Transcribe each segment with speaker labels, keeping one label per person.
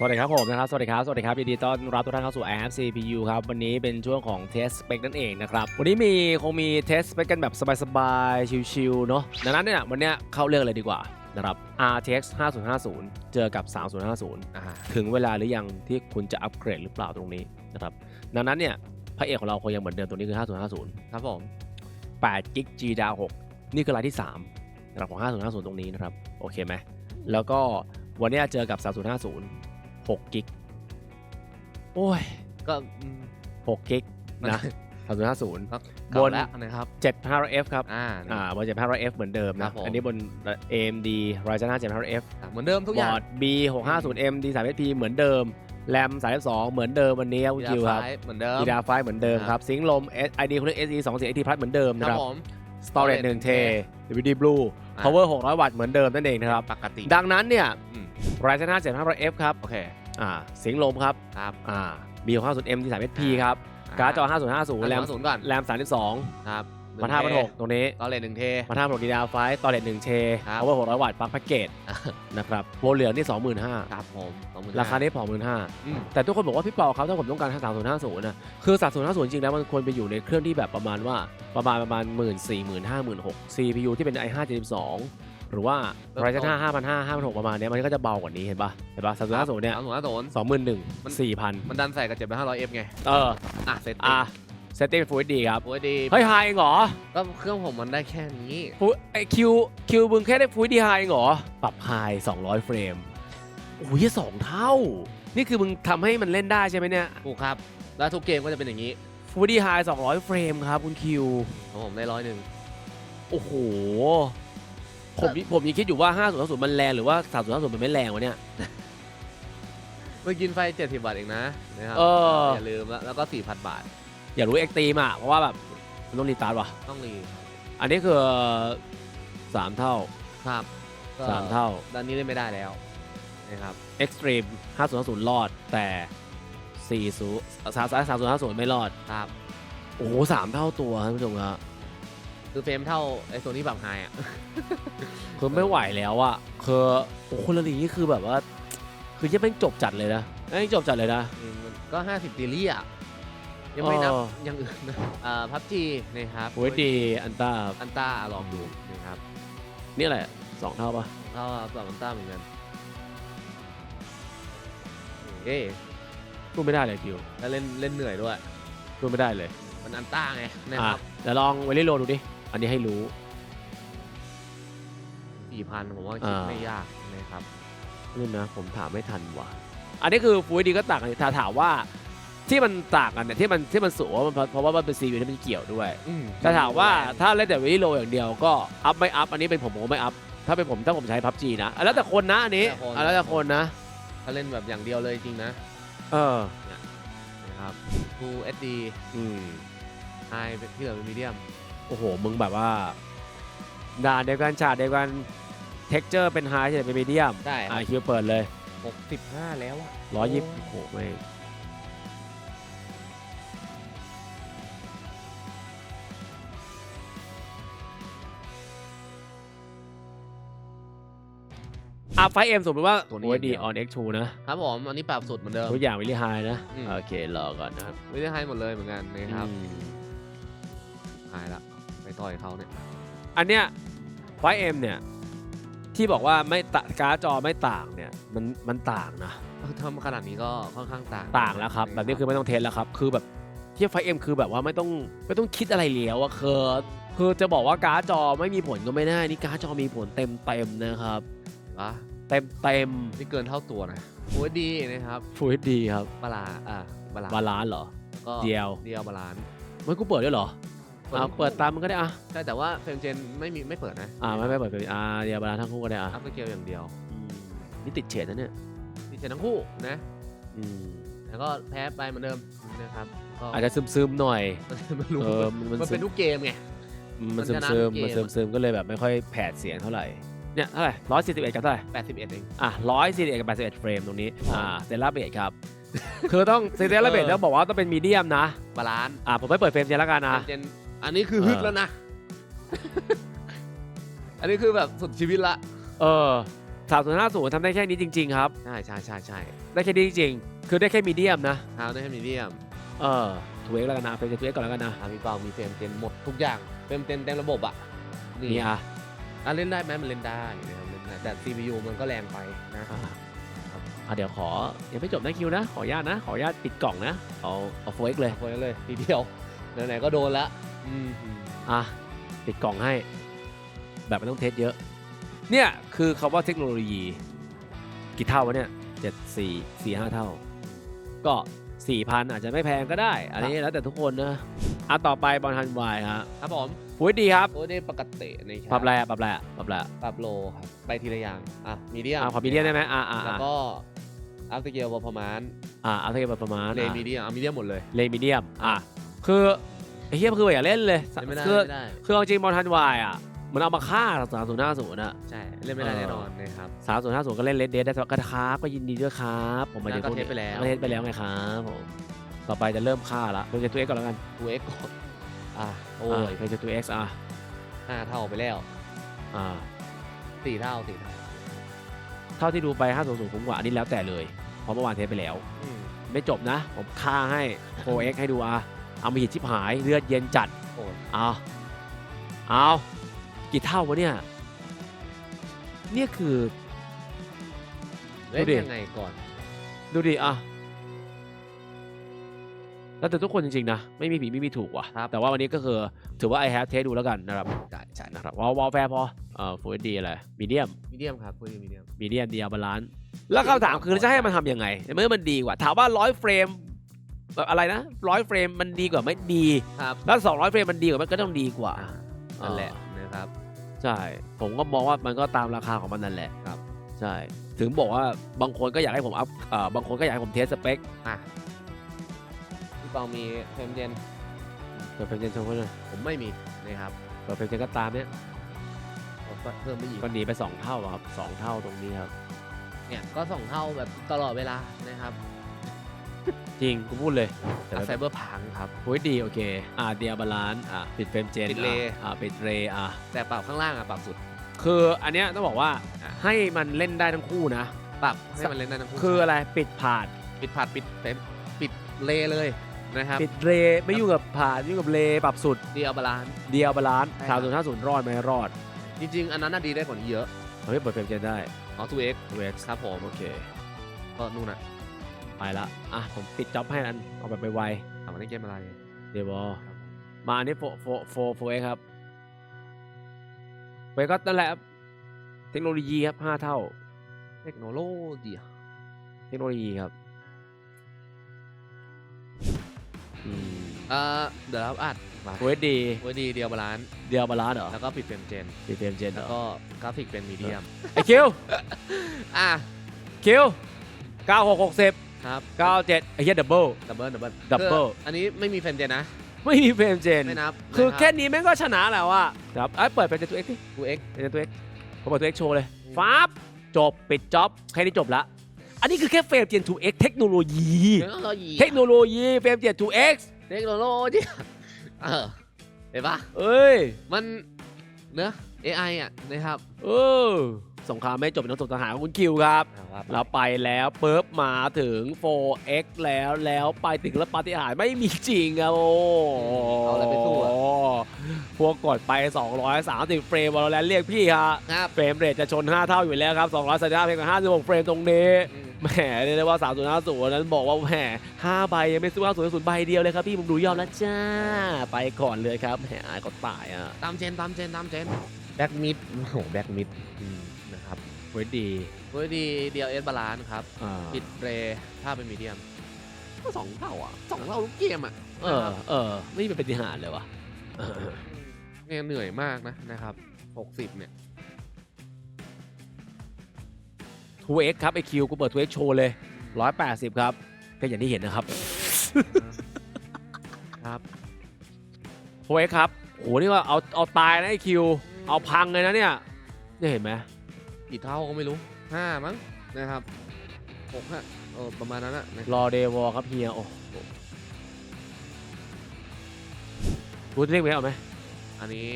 Speaker 1: สวัสดีครับผมนะครับ สวัสดีครับ สวัสดีครับยินดีต้อนรับทุกท่านเข้าสู่ App CPU ครับ วันนี้เป็นช่วงของ Test Spec นั่นเองนะครับ วันนี้มีคงมี Test Spec กันแบบสบายๆ ชิลๆ เนาะดังนั้นเนี่ยวันเนี้ยเข้าเรื่องเลยดีกว่านะครับ RTX 5050 เจอกับ 3050
Speaker 2: อ่า
Speaker 1: ถึงเวลาหรือยังที่คุณจะอัปเกรดหรือเปล่าตรงนี้นะครับดังนั้นเนี่ยพระเอกของเราคงยังเหมือนเดิมตัวนี้คือ 5050
Speaker 2: ครับผม
Speaker 1: 8 g b GDDR6 นี่คือรายที่3นะครับของ 5050 ตรงนี้นะครับโอเคไหมแล้วก็วันนี้เจอกับ 3050 6 g b โอ้ย
Speaker 2: ก็อืม
Speaker 1: 6 g b นะ3050
Speaker 2: ครับ
Speaker 1: บบน
Speaker 2: นแล้วนะครับ
Speaker 1: 7500F ครับ
Speaker 2: อ่า
Speaker 1: อ่าบน 7500F เหมือนเดิม
Speaker 2: ครั
Speaker 1: นะ
Speaker 2: บผม
Speaker 1: อันนี้บน AMD Ryzen 5 7500F
Speaker 2: เหมือนเดิมทุก
Speaker 1: บ
Speaker 2: อย่าง
Speaker 1: อร์ด B650M D3SP เหมือนเดิม แรม32เหมือนเดิมวันนี้ครับคุณคิวครับ
Speaker 2: ไฟเหมือนเดิม
Speaker 1: กีดาไฟเหมือนเดิม
Speaker 2: ครับ
Speaker 1: ครับซิงค์ลม ID คุณ SE 2 4 AT Plus เหมือนเดิม
Speaker 2: ค
Speaker 1: นะ
Speaker 2: รับ
Speaker 1: ครับ
Speaker 2: ผม
Speaker 1: Storage 1 T DVD Blue
Speaker 2: อ่า
Speaker 1: Power 600 วัตต์เหมือนเดิมนั่นเองนะครับ
Speaker 2: ปกติ
Speaker 1: ดังนั้นเนี่ย
Speaker 2: อืม
Speaker 1: Ryzen 5 7500F ครับ
Speaker 2: โอเค
Speaker 1: อ่าเสียงลมครับ
Speaker 2: ครับ
Speaker 1: อ่า B650M D3SP ครับ การ์ดจอ5050แรม
Speaker 2: ศูนย์ก่อน
Speaker 1: แรม32
Speaker 2: ครับ
Speaker 1: มาท่าพันหกตรงนี้
Speaker 2: ตอนเลนหนึ่งเท
Speaker 1: มาท่าพันหกดีดาไฟตอเลต1เช
Speaker 2: ครับ
Speaker 1: Power 600วัตต์ปลั๊กแพ็กเกจนะครับโบเหลืองนี่25,000
Speaker 2: ครับผม25,000
Speaker 1: ราคานี้25,000
Speaker 2: อืม
Speaker 1: แต่ทุกคนบอกว่าพี่เปาครับถ้าผมต้องการ3050นะคือ3050จริงๆแล้วมันควรไปอยู่ในเครื่องที่แบบประมาณว่าประมาณประมาณ1 4 0 0 0 0 5 6 0 0 0 CPU ที่เป็น i5 72ห รือว่า Ryzen 5 5,500 5,600ประมาณเนี้ยมันก็จะเบากว่านี้เห็นปะเห็นปะ3050เนี่ย
Speaker 2: สามศูนย์ห้าศูนย์
Speaker 1: 21,000
Speaker 2: มัน
Speaker 1: 4,000
Speaker 2: มันดันใส่กับเจ็ดพันห้าร้อยเอฟไง
Speaker 1: เออ
Speaker 2: อะเสร็จ
Speaker 1: อะเซตติ้งเป็น Full HD ครับ
Speaker 2: โอ้ยดี
Speaker 1: เฮ้ยไฮเองเหรอ
Speaker 2: ก็เครื่องผมมันได้แค่นี้
Speaker 1: ฟูไอคิวคิวมึงแค่ได้ Full HD ไฮเองเหรอปรับไฮ200เฟรมโอ้ยสองเท่า นี่คือมึงทำให้มันเล่นได้ใช่ไหมเนี่ย
Speaker 2: ถูกครับ แล้วทุกเกมก็จะเป็นอย่างนี้
Speaker 1: Full HD ไฮ200เฟรมครับคุณคิว
Speaker 2: ของผมได้ร้อยหนึ่ง
Speaker 1: โอ้โห ผมผมยังคิดอยู่ว่า5050มันแรงหรือว่า3050มันไม่แรงวะเนี่ย
Speaker 2: เมื่อกินไฟเจ็ดสิบบาทเองนะนะครับ
Speaker 1: เออ
Speaker 2: อ ย่าลืมแล้วแล้วก็สี่พันบาท
Speaker 1: อยากรู้เอ็กตีมอะเพราะว่าแบบมันต้องรีสตาร์ทว่ะ
Speaker 2: ต้องรี
Speaker 1: อันนี้คือ 3 เท่า
Speaker 2: ครับก็
Speaker 1: 3 เท่า
Speaker 2: ด้านนี้เล่นไม่ได้แล้วนะครับ
Speaker 1: Extreme 5050รอดแต่40 3050ไม่รอด
Speaker 2: ครับ
Speaker 1: โอ้โหสามเท่าตัวท่านผู้ชมครับ
Speaker 2: คือเฟรมเท่าไอ้โซนี่ปรับไฮอะ
Speaker 1: คือไม่ไหวแล้วอะคือโอ้โหคนละลีนี่คือแบบว่า คือยังไม่งจบจัดเลยนะไม่งจบจัดเลยนะ
Speaker 2: อืมมันก็ 50ซีรีส์อะ ยังไม่นับ
Speaker 1: เออ
Speaker 2: อย่างอื่นนะอ่าพับจีนะครับ
Speaker 1: โอ้ยดีอันต้า
Speaker 2: อันต้าลองดูนะครับ
Speaker 1: นี่อะไรสองเท่าปะ
Speaker 2: เท่ากับอันต้าเหมือนกันเอ๊ะ
Speaker 1: พูดไม่ได้เลยคิว
Speaker 2: แล้วเล่นเล่นเหนื่อยด้วย
Speaker 1: พูดไม่ได้เลย
Speaker 2: มันอันต้าไงนะค
Speaker 1: อะ
Speaker 2: รับ
Speaker 1: เดี๋ยวลองไวลิโลดูดิ อันนี้ให้รู้
Speaker 2: สี่พันผมว่าคิด
Speaker 1: อ่า
Speaker 2: ไม่ยากนะครับ
Speaker 1: นี่นะผมถามไม่ทันว่ะ อันนี้คือฟูดีก็ต่างกันถ้าถามว่าที่มันต่างกันเนี่ยที่มันที่มันสูงว่ามันเพราะเพราะว่ามันเป็นซีวีที่มันเกี่ยวด้วย
Speaker 2: อืม
Speaker 1: แต่ถามว่าถ้าเล่นแต่วิดีโลอย่างเดียวก็อัพไม่อัพอันนี้เป็นผมผมก็ไม่อัพถ้าเป็นผมถ้าผมใช้พับจีนะอะแล้วแต่คนนะอันนี้อะแล้วแต่คนนะ
Speaker 2: ถ้าเล่นแบบอย่างเดียวเลยจริงนะ
Speaker 1: เออ
Speaker 2: นะครับ Full HD
Speaker 1: อืม
Speaker 2: High ที่เหลือเป็นมีเดียม
Speaker 1: โอ้โห มึงแบบว่าด่านเดียวกันฉากเดียวกันเท็กเจอร์เป็นไฮใช่เป็นมีเดียม
Speaker 2: ได้ค
Speaker 1: อะ
Speaker 2: รับ
Speaker 1: คิวเปิดเลย
Speaker 2: 65 แล้วอะ
Speaker 1: ร้อยยี่สิบโอ้โหไม่งอะไฟเอ็มสมมติว่าโอ้ยดีออนเอ็กชูนะ ครับ
Speaker 2: ผม อันนี้ปรับสุดเหมือนเดิม
Speaker 1: ทุกอย่างวิลลี่ไฮนะ
Speaker 2: อืม
Speaker 1: โอเครอก่อนนะครับ
Speaker 2: ไม่ได้ให้หมดเลยเหมือนกันนะครับ
Speaker 1: อืม
Speaker 2: หายละ ไปต่อยเขาเนี่ย
Speaker 1: อันเนี้ยไฟเอ็มเนี่ยที่บอกว่าไม่ตะการ์ดจอไม่ต่างเนี่ยมันมันต่างนะ
Speaker 2: ทำขนาดนี้ก็ค่อนข้างต่าง
Speaker 1: ต่างแล้วครับ แบบนี้คือไม่ต้องเทสแล้วครับ คือแบบเทียบไฟเอ็มคือแบบว่าไม่ต้องไม่ต้องคิดอะไรแล้วอะคือคือจะบอกว่าการ์ดจอไม่มีผลก็ไม่ได้นี่การ์ดจอมีผลเต็มเต็มๆนะครับ
Speaker 2: วะ
Speaker 1: เต็มเต็ม
Speaker 2: นี่เกินเท่าตัวนะโอ้ยดีนะครับ
Speaker 1: ฟูดดีครับ
Speaker 2: บาลาอะบาลา
Speaker 1: บาลานซ์เหรอ
Speaker 2: ก็
Speaker 1: เดียว
Speaker 2: เดียวบาลาน
Speaker 1: ไม่กูเปิดด้วยเหรอ อ่าเปิดตามมันก็ได้อะ
Speaker 2: ใช่แต่ว่าเฟรมเจนไม่มีไม่เปิดนะ
Speaker 1: อ่าไม่ไม่เปิดเป็นอ่าเดียวบาลานซ์ทั้งคู่ก็ได้อะ
Speaker 2: อัพสเกลอย่างเดียว
Speaker 1: อืมนี่ติดเฉดนะเนี่ย
Speaker 2: ดีเจทั้งคู่นะ
Speaker 1: อืม
Speaker 2: แล้วก็แพ้ไปเหมือนเดิมนะครับก็
Speaker 1: อาจจะซึมซึมๆหน่อย
Speaker 2: มันรู้
Speaker 1: เออมันมัน
Speaker 2: มัน
Speaker 1: ซึ
Speaker 2: เป็น
Speaker 1: ม
Speaker 2: ทุกเกมไง
Speaker 1: มัน
Speaker 2: มัน
Speaker 1: ซึ
Speaker 2: ช
Speaker 1: ม
Speaker 2: นะ
Speaker 1: ซึม
Speaker 2: ทุกเกม
Speaker 1: มันซึมซึมก็เลยแบบไม่ค่อยแผดเสียงเท่าไหร่เนี่ยเท่าไหร่ร้อยสี่สิบเอ็ดกับเท่าไหร่
Speaker 2: 81เอง
Speaker 1: อะร้อยสี่สิบเอ็ดกับแปดสิบเอ็ดเฟรมตรงนี้อ่าเซราเบดครับคือต้องเซราเบดแล้วบอกว่าต้องเป็นมีเดียมนะ
Speaker 2: บาลานซ์
Speaker 1: อ่าผมไม่เปิดเฟรมเจนแล้วกันนะ
Speaker 2: เจน อันนี้คือฮึด
Speaker 1: เออ
Speaker 2: แล้วนะ อันนี้คือแบบสุดชีวิตละ
Speaker 1: เออสามศูนย์ห้าศูนย์ทำได้แค่นี้จริง ๆ ครับ
Speaker 2: ใช่ใช่ใช่ใช่
Speaker 1: ได้แค่นี้จริงๆ คือได้แค่มีเดียมนะ
Speaker 2: เท้าได้แค่มีเดียม
Speaker 1: เออทูเอ็กแล้วกันนะเป็นทูเอ็กก่อนแล้วกันนะ
Speaker 2: อะพี่เปามีเฟรมเต็มหมดทุกอย่างเฟรมเต็มเต็มระบบอะ
Speaker 1: นี่อะ
Speaker 2: อะเล่นได้ไหมมันเล่นได้นะครับเล่นได้แต่ CPU มันก็แรงไปนะ
Speaker 1: อะอะเดี๋ยวขอยังไม่จบนะคิวนะ ขออนุญาตนะ ขออนุญาตปิดกล่องนะ เอาเอาโฟเอ็กเลย
Speaker 2: คนเลยทีเดียวไหนๆก็โดนละ อืม
Speaker 1: อะปิดกล่องให้ แบบไม่ต้องเทสเยอะ เนี่ยคือคำว่าเทคโนโลยีกี่เท่าวะเนี่ยเจ็ดสี่สี่ห้าเท่า ก็สี่พันอาจจะไม่แพงก็ได้ อันนี้แล้วแต่ทุกคนนะอะต่อไปบอลฮันวายฮะ
Speaker 2: ครับผม
Speaker 1: พูดดีครับ
Speaker 2: โอ้ได้ปกติใน
Speaker 1: ปรับแร่ปรับแร่ปรับแร่
Speaker 2: ปรับโลครับ ไปทีละอย่าง อะมีเดียม
Speaker 1: อะขอมีเดียมได้ไหมอะอะ
Speaker 2: แล้ว
Speaker 1: อะ
Speaker 2: ก็อัพสเกลประมาณ
Speaker 1: อะเอาเทียบประมาณ
Speaker 2: เลมีเดียมเอามีเดียมหมดเลย
Speaker 1: เลมิเดียมอะคือ ไอ้เฮียคืออย่าเล่นเลย
Speaker 2: เล่นไม่ได้
Speaker 1: คือ
Speaker 2: ไม่ได้
Speaker 1: คือเอาจริงบอลฮันวายอะมันเอามาฆ่าสามศูนย์ห้าศูนย์อะ
Speaker 2: ใช่ เล่นไม่ได้
Speaker 1: เออ
Speaker 2: แน่นอนนะครับ
Speaker 1: สามศูนย์ห้าศูนย์ก็เล่นเลดเดได้ก็ครับก็ยินดีด้วยครับ ผมมา
Speaker 2: แล้วก็
Speaker 1: พว
Speaker 2: เทสไปแล้ว
Speaker 1: ก็เทสไปแล้วไงครับผมต่อไปจะเริ่มฆ่าละเป็นตัวเอ็กก่อนแล้วกัน
Speaker 2: ตัวเอ็กก่อนอะโอ้
Speaker 1: โอ้
Speaker 2: ย
Speaker 1: ยเป็นตัวเอ็กอะ
Speaker 2: ห้าเท่าไปแล้ว
Speaker 1: อ่า
Speaker 2: สี่เท่าสี่เท่า
Speaker 1: เท่าที่ดูไป5 0 0คุ้มกว่าอันนี้แล้วแต่เลยเพราะเมื่อวานเทสไปแล้ว
Speaker 2: อืม
Speaker 1: ไม่จบนะ ผมฆ่าให้ 4x ให้ดูอะ เอามาหิดชิบหายเลือดเย็นจัด
Speaker 2: โอ้ย
Speaker 1: เอาเอากี่เท่าวะเนี่ยเนี่ยคือ
Speaker 2: เล่น
Speaker 1: ดูดิ
Speaker 2: ยังไงก่อน
Speaker 1: ดูดิอะแล้วแต่ทุกคนจริงๆนะ ไม่มีผิดไม่มีถูกว่ะ
Speaker 2: ครับ
Speaker 1: แต่ว่าวันนี้ก็คือถือว่า I have เทสดูแล้วกันนะครับ
Speaker 2: ใช่ใช่
Speaker 1: นะครับวอลวอลแฟร์พอเอ่อ Full HD อะไรมีเดียม
Speaker 2: มีเดียมครับพูดถึงมีเดียม
Speaker 1: มีเดียมเดียบาลานซ์แล้วคำถามคือจะให้มันทำยังไงเมื่อมันดีกว่า ถามว่าร้อยเฟรม แบบอะไรนะร้อยเฟรมมันดีกว่าไม่ดี
Speaker 2: ครับ
Speaker 1: แล้วสองร้อยเฟรมมันดีกว่ามันก็ต้องดีกว่า
Speaker 2: อ่านั่นแหละนะครับ
Speaker 1: ใช่ผมก็มองว่ามันก็ตามราคาของมันนั่นแหละ
Speaker 2: ครับ
Speaker 1: ใช่ถึงบอกว่าบางคนก็อยากให้ผมอัพเอ่อบางคนก็อยากให้ผมเทสสเปค
Speaker 2: อะพี่เปามีเฟรมเจน
Speaker 1: เปิดเป็นเจนโชว์หน่อย
Speaker 2: ผมไม่มีนะครับ
Speaker 1: เปิดเป็นเจนก็ตามเนี้ย
Speaker 2: ผมก็เพิ่มไปอีก
Speaker 1: ก็หนีไปสองเท่าอะครับสองเท่าตรงนี้ครับ
Speaker 2: เนี่ยก็สองเท่าแบบตลอดเวลานะครับ
Speaker 1: จริงกูพูดเลยแต่
Speaker 2: ไซเบอร์พังครับ
Speaker 1: โอ้ยดีโอเคอ่าเดียบาลานซ์อะปิดเฟรมเจน
Speaker 2: ปิดเลย์
Speaker 1: อะปิดเรย์อะ
Speaker 2: แต่ปรับข้างล่างอะปรับสุด
Speaker 1: คืออันเนี้ยต้องบอกว่า
Speaker 2: อะ
Speaker 1: ให้มันเล่นได้ทั้งคู่นะ
Speaker 2: ปรับให้มันเล่นได้ทั้งคู่
Speaker 1: คืออะไรปิดผ่าน
Speaker 2: ปิดผัดปิดเต็มปิดเลเลยนะครับ
Speaker 1: ปิดเรย์ไม่ยุ่งกับผ่านไม่ยุ่งกับเลย์ปรับสุด
Speaker 2: เดียวบาลานซ์
Speaker 1: เดียวบาลานซ์
Speaker 2: ใช่ครั
Speaker 1: สาม
Speaker 2: บ
Speaker 1: ศูนย์ห้าศูนย์รอดไหมรอด
Speaker 2: จริงๆ อันนั้นน่ะดีได้กว่านี้เยอะ
Speaker 1: เฮ้ยเปิดเฟรมเจนได้
Speaker 2: อ๋อ 2x
Speaker 1: เว็ก
Speaker 2: ครับผม
Speaker 1: โอเค
Speaker 2: ก็นู่นน่ะ
Speaker 1: ไปละ อะ ผมปิดจ็อบให้อัน เอาแบบไปไว
Speaker 2: ถามว่าเล่นเกมอะไร
Speaker 1: ๆเดี๋ยวบอ
Speaker 2: ครับผม
Speaker 1: มาอันนี้โฟโฟโฟโฟเอครับเวก็นั่นแหละครับเทคโนโลยีครับห้าเท่า
Speaker 2: เทคโนโลยี
Speaker 1: เทคโนโลยีครับอืม
Speaker 2: เอ่อเดี๋ยวเราอัดมา
Speaker 1: โฟเอสดี
Speaker 2: โอ้ยดีเดียวบาลานซ์
Speaker 1: เดียวบาลานซ์เหรอ
Speaker 2: แล้วก็ปิดเฟรมเจน
Speaker 1: ปิดเฟรมเจนเหร
Speaker 2: แล้ว
Speaker 1: อ
Speaker 2: ก็กราฟิกเป็นมีเดียม
Speaker 1: ไอคิว
Speaker 2: อะ
Speaker 1: คิว9660
Speaker 2: ครับ
Speaker 1: 97ไอ้เหี้ยดับเบิล
Speaker 2: ดับเบิลดับเบิล
Speaker 1: Double
Speaker 2: อันนี้ไม่มีเฟรมเจนนะ
Speaker 1: ไม่มีเฟรมเจน
Speaker 2: ไม่นับ
Speaker 1: คือ
Speaker 2: นะรับ
Speaker 1: แค่นี้แม่งก็ชนะแล้วอะครับไอ้ยเปิดเป็นตัวเอ็กซ์ดิ
Speaker 2: 2x
Speaker 1: เป็นตัวเอ็กซ์ผมเปิดตัวเอ็กซ์โชว์เลย
Speaker 2: อืม
Speaker 1: ฟ้าบจบปิดจ็อบแค่นี้จบละ อันนี้คือแค่เฟรมเจน 2x เทคโนโลยี
Speaker 2: เทคโนโลยี
Speaker 1: เทคโนโลยีเฟรมเจน 2x
Speaker 2: เทคโนโลยีเออเห็นปะ
Speaker 1: เอ้ย
Speaker 2: มันเนอะ AI อะนะครับ
Speaker 1: เออ สงครามไม่จบเป็นต้องสงทหารของคุณคิวครับ เราไปแล้วปุ๊บมาถึง 4x แล้วแล้วไปถึงแล้วปาฏิหาริย์ไม่มีจริงอะโอ้
Speaker 2: เอาอะไรไปสู้อะ
Speaker 1: พวกกดไป 230 เฟรมวอลแล้วเรียกพี่ฮะ
Speaker 2: ครับ
Speaker 1: เฟรมเรทจะชน 5 เท่าอยู่แล้วครับ235เฟรมกับ56 เฟรมตรงนี้
Speaker 2: อืม
Speaker 1: แหมเรียกได้ว่า3050นั้นบอกว่าแหม5ใบยังไม่สู้50ใบเดียวเลยครับพี่ผมดูยอดแล้วจ้า ไปก่อนเลยครับแหมอายก็ตายอะ
Speaker 2: ตามเจนตามเจนตามเจนแบ็กมิดโอ้โหแบ็กมิดนะครับ
Speaker 1: เว้ยดี
Speaker 2: เว้ยดีเดียวเอสบาลานซ์ครับ
Speaker 1: อ่า
Speaker 2: ปิดเรย์ถ้าเป็นมีเดียม ก็สองเท่าอะสองเท่าทุกเกมอะ
Speaker 1: เออ เออ ไม่มีปฏิหารเลยวะเออ
Speaker 2: เนี่ยเหนื่อยมากนะนะครับหกสิบเนี่ย
Speaker 1: ทูเอ็กครับไอคิวกูเปิดทูเอ็กโชว์เลย180ครับก็อย่างที่เห็นนะครับ
Speaker 2: ครับ
Speaker 1: ทูเอ็กครับโหนี่ว่าเอาเอาตายนะไอคิวเอาพังเลยนะเนี่ยเนี่ยเห็นไหม
Speaker 2: กี่เท่าก็ไม่รู้ห้ามั้งนะครับหกห้าเออประมาณนั้นอะนะ
Speaker 1: รอเดวอครับเฮียโอ้โหกูจะเรียกเวฟเอาไหม
Speaker 2: อันนี้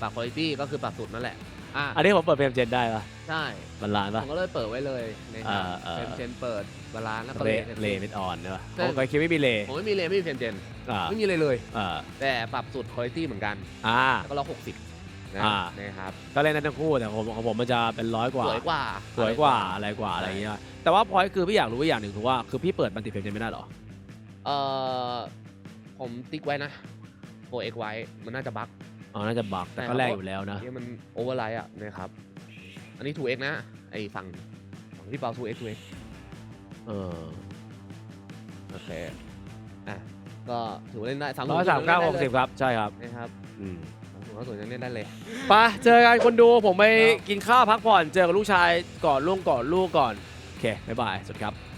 Speaker 2: ปรับคุณภาพก็คือปรับสุดนั่นแหละอะ
Speaker 1: อันนี้ผมเปิดเพลงเจนได้ปะ
Speaker 2: ใช่
Speaker 1: บรรลาน
Speaker 2: ผ
Speaker 1: ปะ
Speaker 2: มก็เลยเปิดไว้เลยนะครับ
Speaker 1: อ่าอ่า
Speaker 2: เป็นเจนเปิดบาลานซ์แล้วก็
Speaker 1: เล
Speaker 2: เล
Speaker 1: เลเม็ดออนใช่ปะ
Speaker 2: ใช่
Speaker 1: ผมเคยคิดไม่มีเล
Speaker 2: ผมไม่มีเลนไม่มีเพนเจน
Speaker 1: อ่า
Speaker 2: ไม่มีเลยเลย
Speaker 1: อ่า
Speaker 2: แต่ปรับสุดคุณภาพเหมือนกัน
Speaker 1: อ่า
Speaker 2: แล้วก็ล็อกหกสิบ นะ
Speaker 1: อ่า
Speaker 2: นะครับ
Speaker 1: ก็เล่นได้ทั้งคู่แต่ของผมของผมมันจะเป็นร้อยกว่า
Speaker 2: สวยกว่า
Speaker 1: สวยกว่าอะไรกว่าอะไรอย่างเงี้ยแต่ว่าพอยคือพี่อยากรู้อย่างหนึ่งคือว่าคือพี่เปิดมันติดเพลงเจนไม่ได้เหรอ
Speaker 2: เอ่อผมติ๊กไว้นะโฟเอ็กไว้มันน่าจะบั๊ก
Speaker 1: อ๋อน่าจะบักแต่ก็แรงอยู่แล้วนะ
Speaker 2: ที่มันโอเวอร์ไลท์อะนะครับ อันนี้ 2x นะ ไอ้ฝั่งฝั่งที่เปา 2x 2x
Speaker 1: เออ
Speaker 2: โอเค อะ ก็ถือว่าเล่นได้สาม
Speaker 1: ร้อยสามเก้าหกสิบครับ ใช่ครับ
Speaker 2: นะครับ
Speaker 1: อืม
Speaker 2: สามร้อยส่วนยังเล่นได้เลย
Speaker 1: ไปเจอกันคนดูผมไปกินข้าวพักผ่อนเจอกับลูกชายก่อนลูกก่อนลูกก่อน โอเค บ๊ายบาย สวัสดีครับ